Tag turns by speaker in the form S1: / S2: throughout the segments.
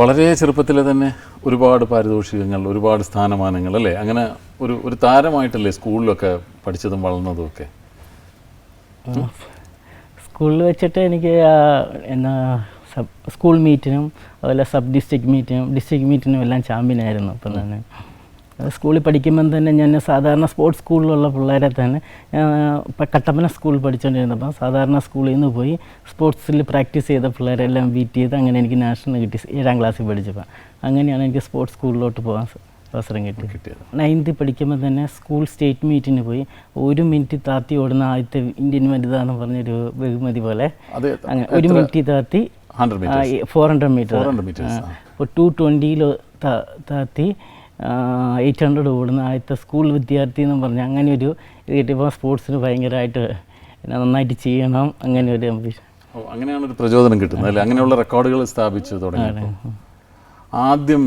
S1: വളരെ ചെറുപ്പത്തിൽ തന്നെ ഒരുപാട് പാരിതോഷികങ്ങൾ ഒരുപാട് സ്ഥാനമാനങ്ങൾ അല്ലേ? അങ്ങനെ ഒരു ഒരു താരമായിട്ടല്ലേ സ്കൂളിലൊക്കെ പഠിച്ചതും വളർന്നതും ഒക്കെ?
S2: സ്കൂളിൽ വെച്ചിട്ട് എനിക്ക് എന്നാ സബ് സ്കൂൾ മീറ്റിനും അതുപോലെ സബ് ഡിസ്ട്രിക്ട് മീറ്റിനും ഡിസ്ട്രിക്ട് മീറ്റിനും എല്ലാം ചാമ്പ്യനായിരുന്നു. അപ്പം തന്നെ സ്കൂളിൽ പഠിക്കുമ്പം തന്നെ ഞാൻ സാധാരണ സ്പോർട്സ് സ്കൂളിലുള്ള പിള്ളേരെ തന്നെ ഇപ്പം കട്ടപ്പന സ്കൂളിൽ പഠിച്ചുകൊണ്ടിരുന്നപ്പം സാധാരണ സ്കൂളിൽ നിന്ന് പോയി സ്പോർട്സിൽ പ്രാക്ടീസ് ചെയ്ത പിള്ളേരെല്ലാം ബീറ്റ് ചെയ്ത് അങ്ങനെ എനിക്ക് നാഷണൽ കിട്ടി. ഏഴാം ക്ലാസ്സിൽ പഠിച്ചപ്പോൾ അങ്ങനെയാണ് എനിക്ക് സ്പോർട്സ് സ്കൂളിലോട്ട് പോകാൻ അവസരം കിട്ടി
S1: കിട്ടിയത്.
S2: നയൻത്തിൽ പഠിക്കുമ്പോൾ തന്നെ സ്കൂൾ സ്റ്റേറ്റ് മീറ്റിന് പോയി. ഒരു മിനിറ്റ് താത്തി ഓടുന്ന ആദ്യത്തെ ഇന്ത്യൻ വനിത എന്ന് പറഞ്ഞൊരു ബഹുമതി പോലെ അങ്ങനെ ഒരു മിനിറ്റ് താത്തി ഫോർ ഹൺഡ്രഡ് മീറ്റർ ഇപ്പോൾ ടു ട്വന്റിയിൽ താത്തി എയ്റ്റ് ഹൺഡ്രഡ് ഓടുന്ന ആദ്യത്തെ സ്കൂൾ വിദ്യാർത്ഥി എന്ന് പറഞ്ഞാൽ അങ്ങനെ ഒരു കിട്ടിയപ്പോൾ സ്പോർട്സിന് ഭയങ്കരമായിട്ട് നന്നായിട്ട് ചെയ്യണം അങ്ങനെ ഒരു.
S1: ഓ അങ്ങനെയാണ് ഒരു പ്രചോദനം കിട്ടുന്നത് അല്ലേ? അങ്ങനെയുള്ള റെക്കോർഡുകൾ സ്ഥാപിച്ചു തുടങ്ങി ആദ്യം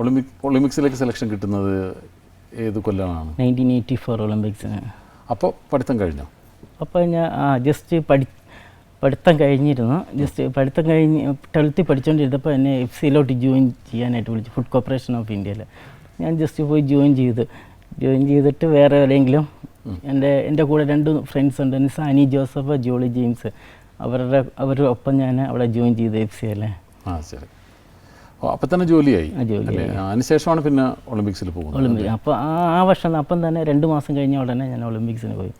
S1: ഒളിമ്പിക് ഒളിമ്പിക്സിലേക്ക് സെലക്ഷൻ കിട്ടുന്നത് ഏത് കൊല്ലമാണ്?
S2: നയന്റീൻ എയ്റ്റി ഫോർ ഒളിമ്പിക്സിന്
S1: അപ്പോൾ പഠിത്തം കഴിഞ്ഞോ?
S2: അപ്പോൾ ഞാൻ ജസ്റ്റ് പഠി പഠിത്തം കഴിഞ്ഞിരുന്നു. ജസ്റ്റ് പഠിത്തം കഴിഞ്ഞ് ട്വൽത്തിൽ പഠിച്ചുകൊണ്ടിരുന്നപ്പോൾ എന്നെ എഫ് സിയിലോട്ട് ജോയിൻ ചെയ്യാനായിട്ട് വിളിച്ചു. ഫുഡ് കോർപ്പറേഷൻ ഓഫ് ഇന്ത്യയിൽ ഞാൻ ജസ്റ്റ് പോയി ജോയിൻ ചെയ്ത്. ജോയിൻ ചെയ്തിട്ട് വേറെ എവിടെയെങ്കിലും എന്റെ എന്റെ കൂടെ രണ്ട് ഫ്രണ്ട്സ് ഉണ്ട്. സാനി ജോസഫ് ജോളി ജെയിംസ്. അവരുടെ അവരുടെ ഒപ്പം ഞാൻ അവിടെ ജോയിൻ ചെയ്തു എഫ് സി അല്ലേ
S1: ആ ശരി. ഓ അപ്പം തന്നെ ജോലിയായി. അതിനുശേഷമാണ് പിന്നെ ഒളിമ്പിക്സിൽ പോകുന്നത്
S2: ഒളിമ്പിക്സ് അപ്പോൾ ആ ആ വർഷം അപ്പം തന്നെ രണ്ട് മാസം കഴിഞ്ഞ ഉടനെ ഞാൻ ഒളിമ്പിക്സിന് പോയി.